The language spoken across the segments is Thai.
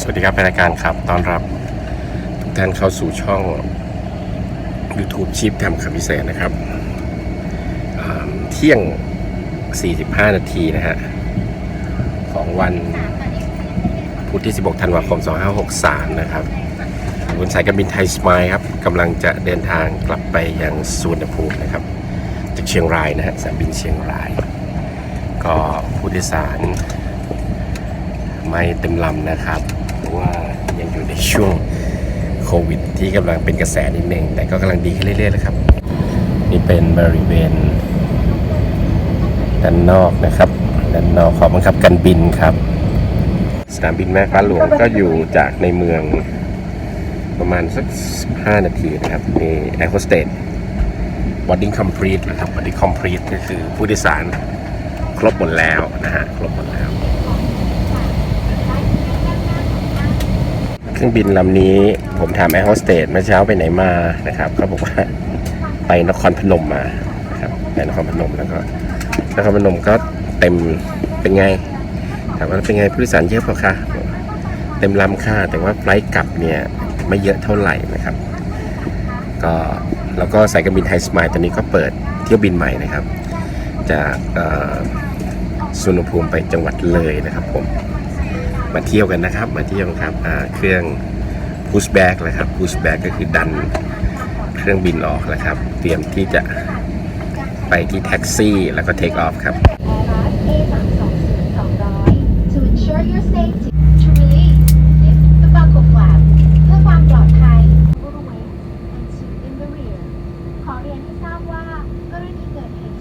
สวัสดีครับรายการครับต้อนรับ ทุกท่านเข้าสู่ช่อง YouTube ชิปทำคำพิเศษนะครับอ่าเที่ยง 45 นาทีนะฮะ ของวันพุธที่ 16 ธันวาคม 2563 นะครับบนสายการบินไทยสมายครับกำลังจะเดินทางกลับไปยังสุวรรณภูมินะครับ จากเชียงรายนะฮะสายบินเชียงราย ก็ผู้โดยสารไม่เต็มลำนะครับ ว่ายังอยู่ในช่วงโควิด ที่กำลังเป็นกระแสนิดนึงแต่ก็กำลังดีขึ้นเรื่อยๆแล้วครับ นี่เป็นบริเวณด้านนอกนะครับด้านนอกของบังคับการบินครับ สนามบินแม่ฟ้าหลวงก็อยู่จากในเมืองประมาณสัก 5 นาทีนะครับมีแอร์โฮสเตส boarding complete นะครับ boarding complete ก็คือผู้โดยสารครบหมดแล้วนะฮะครบหมดแล้ว เครื่องบินลำนี้ ผมถามแอร์โฮสเตสเมื่อเช้าไปไหนมานะครับเขาบอกว่าไปนครพนมมานะครับไปนครพนมแล้วก็นครพนมก็เต็มเป็นไงถามว่าเป็นไงผู้โดยสารเยอะเปล่าคะเต็มลำค่าแต่ว่าไฟล์กลับเนี่ยไม่เยอะเท่าไหร่นะครับ ก็แล้วก็สายการบินไทยสมายตอนนี้ก็เปิดเที่ยวบินใหม่นะครับ จากสุวรรภูมิไปจังหวัดเลยนะครับผม มาเที่ยวกันนะครับ มาเที่ยวครับเครื่อง push back นะครับ push back ก็คือดันเครื่องบินออกแล้วครับ เตรียมที่จะไปที่แท็กซี่แล้วก็ take off ครับ A320-200 To ensure your safety to release lift the buckle flap เพื่อความปลอดภัย Over the wing and two in the rear ขอเรียนให้ทราบว่ากรณีเกิดเหตุ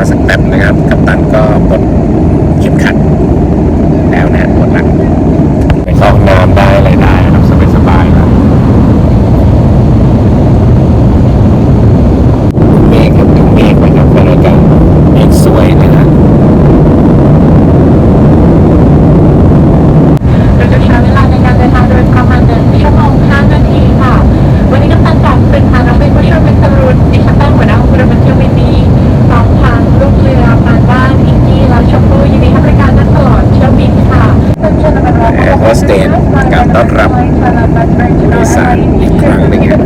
มาสักแป๊บนะครับกัปตันก็ปลด สเตสการต้อนรับผู้โดยสารอีกครั้งหนึ่งครับ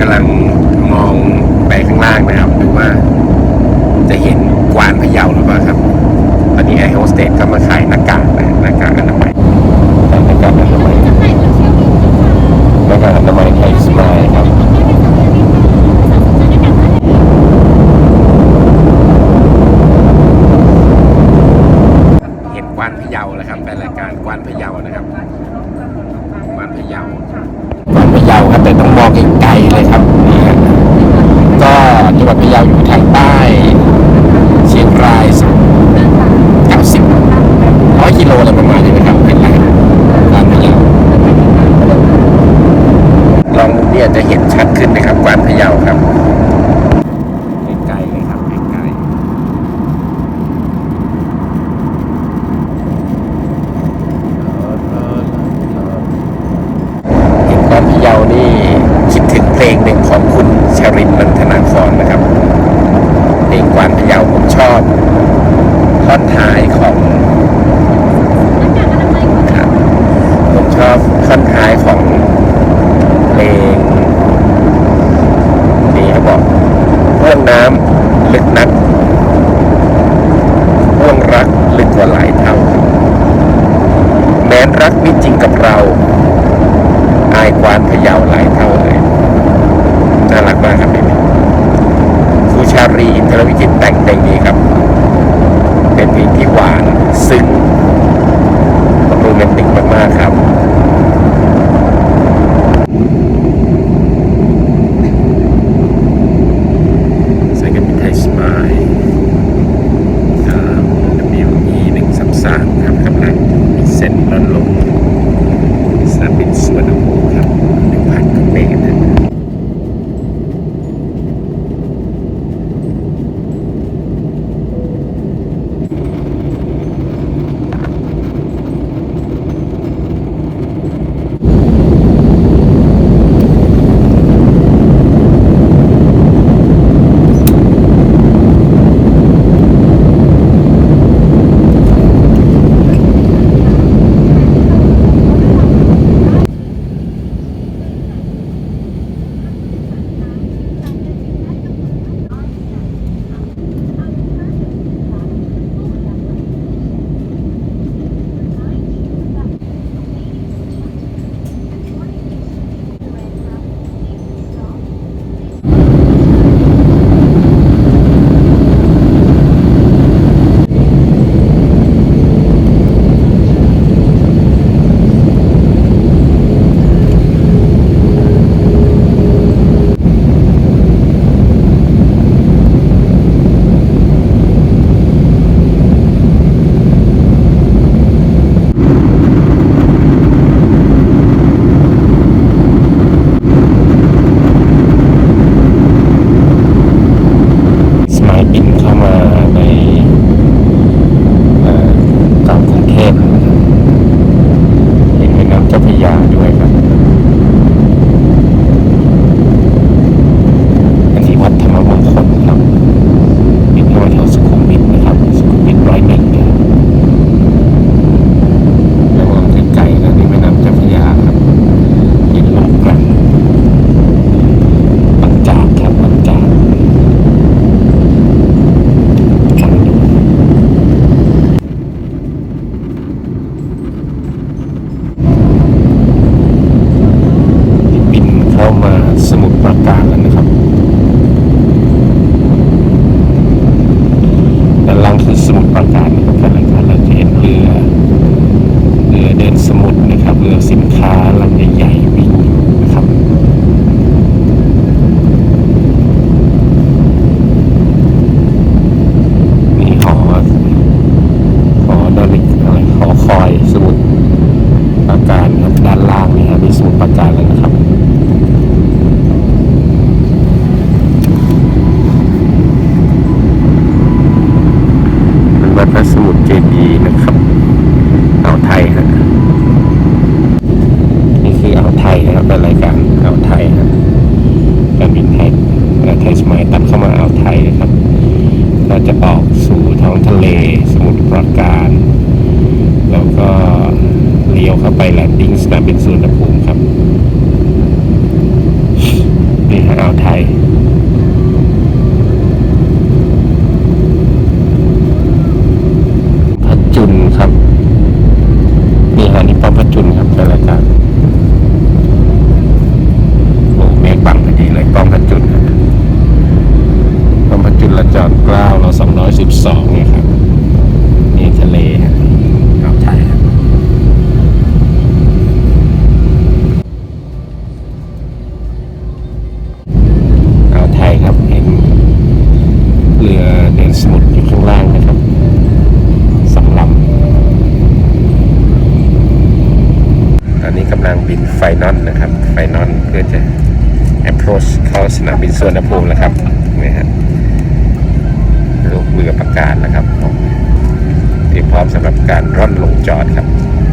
กำลังมองไปข้างล่างนะครับดูว่า จะเห็นกวานพะเยาหรือเปล่าครับ ตอนนี้แอร์โฮสเตสก็มาขายหน้ากากนะหน้ากากอนามัยหน้ากากอนามัยหน้ากากอนามัยไทยสมายครับ เห็นกวานพะเยาแล้วครับแฟนรายการกวานพะเยานะครับกวานพะเยากวานพะเยาครับแต่ต้องมองไกลๆเลยครับนี่ฮะก็จังหวัดพะเยาอยู่ทางใต้เชียงรายสักเก้าสิบร้อยกิโลอะไรประมาณนี้นะครับเป็นไรกวานพะเยาลองมุมนี้อาจจะเห็นชัดขึ้นนะครับกวานพะเยาครับไกลๆเลยครับไกลๆ เห็นกวานพะเยานี่คิดถึงเพ ลงหนึ่งของคุณชรินนันทนาครนะครับเพลงกวานพยาวผมชอบ อนลงจอดครับ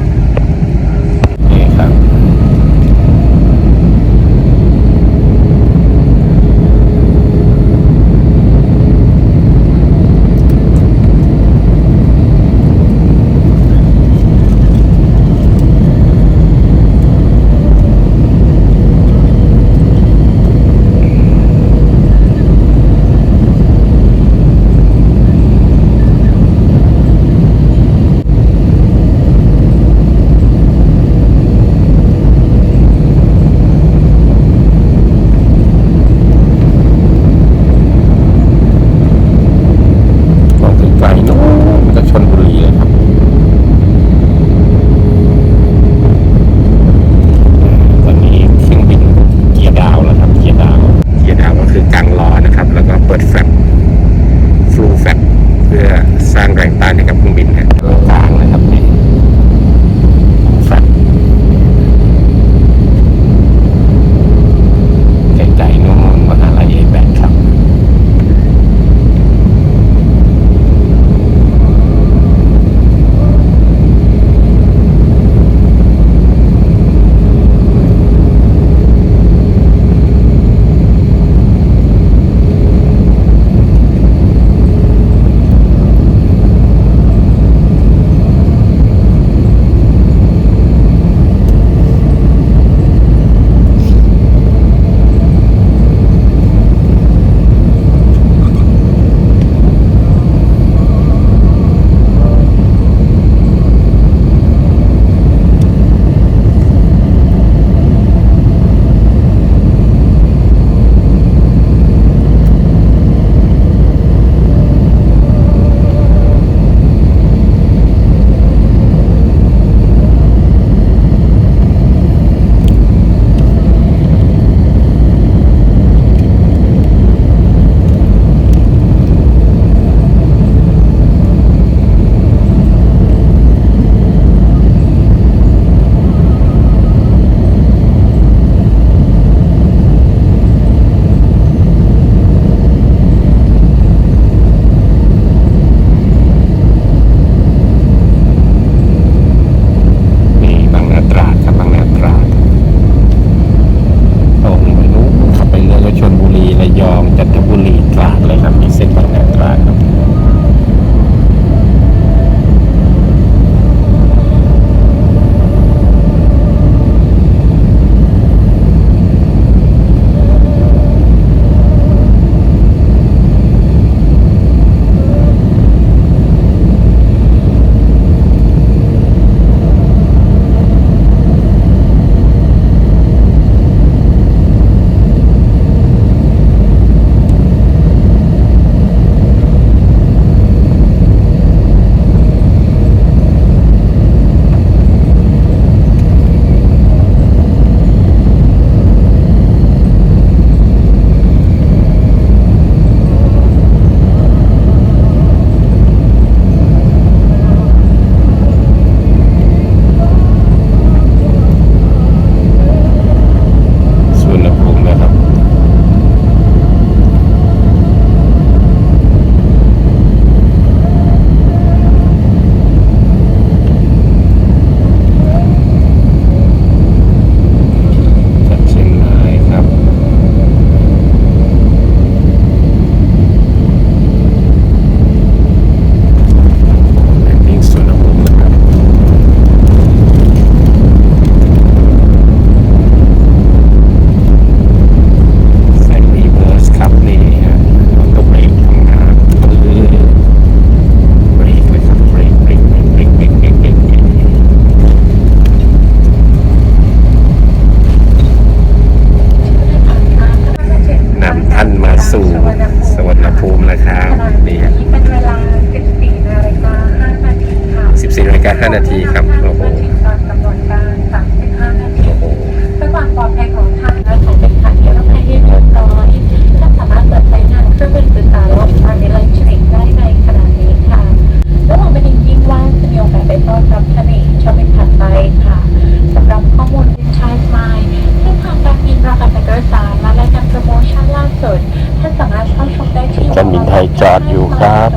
การบินไทยจอดอยู่ครับ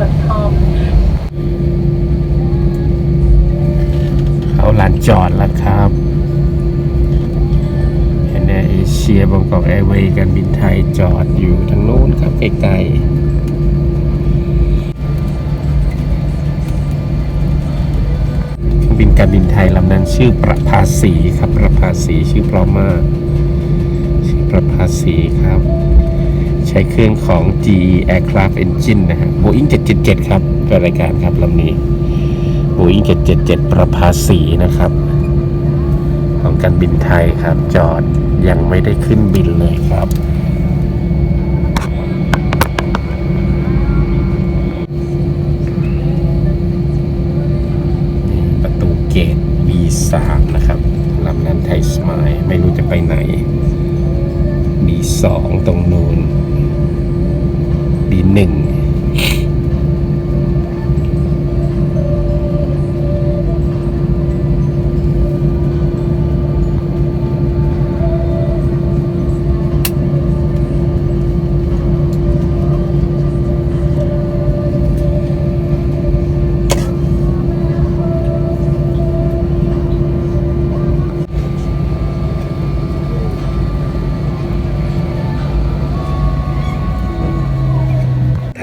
เข้าลานจอดแล้วครับแอนแอร์เอเชียบางกอกแอร์เวย์การบินไทยจอดอยู่ทางโน้นครับใกลๆบินการบินไทยลำนั้นชื่อประภาสีครับประภาสีชื่อเพราะมาก ชื่อประภาสีครับ ใช้เครื่องของ GE Aircraft Engine นะฮะ Boeing 777 ครับเป็นรายการครับลำนี้ Boeing 777 ประภาสีนะครับ ของการบินไทยครับ จอดยังไม่ได้ขึ้นบินเลยครับ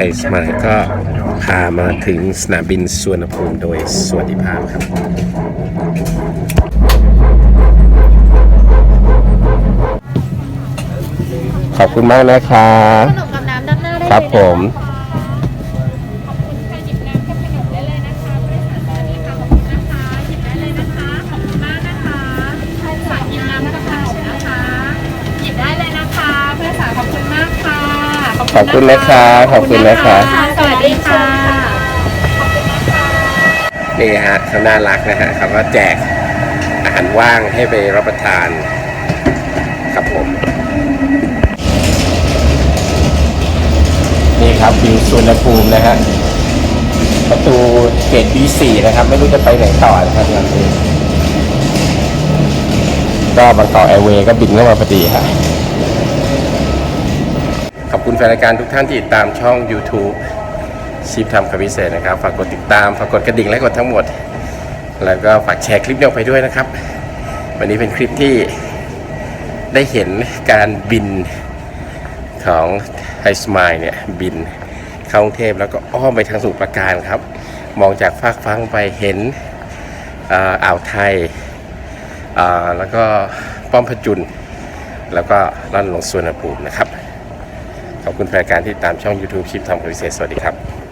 ยสมายก็พามาถึงสนามบินสุวรรณภูมิโดยสวัสดิภาพครับขอบคุณมากนะครับขนมกับน้ำด้านหน้าได้เลยครับผม ขอบคุณนะครับขอบคุณนะครับสวัสดีค่ะนี่ฮะเขาน่ารักนะฮะเขาก็แจกอาหารว่างให้ไปรับประทานครับผม นี่ครับวิวสุวรรณภูมินะฮะประตูเกต B4 นะครับ ไม่รู้จะไปไหนต่อนะครับงานนี้ก็บางกอกแอร์เวย์ก็บินเข้ามาพอดีฮะ ขอบคุณแฟนรายการทุกท่านที่ติดตามช่อง YouTube ชีพทำคำพิเศษนะครับ ฝากกดติดตาม ฝากกดกระดิ่งและกดทั้งหมด แล้วก็ฝากแชร์คลิปนี้ออกไปด้วยนะครับ วันนี้เป็นคลิปที่ได้เห็นการบินของไฮสมายเนี่ย บินเข้ากรุงเทพแล้วก็อ้อมไปทางสมุทรปราการครับ มองจากฟากฟังไปเห็นอ่ออ่าวไทย แล้วก็ป้อมพจุลแล้วก็ลั่นลงสวนภูมินะครับ ขอบคุณแฟนรายการที่ตามช่อง YouTube ชิปทำคำพิเศษสวัสดีครับ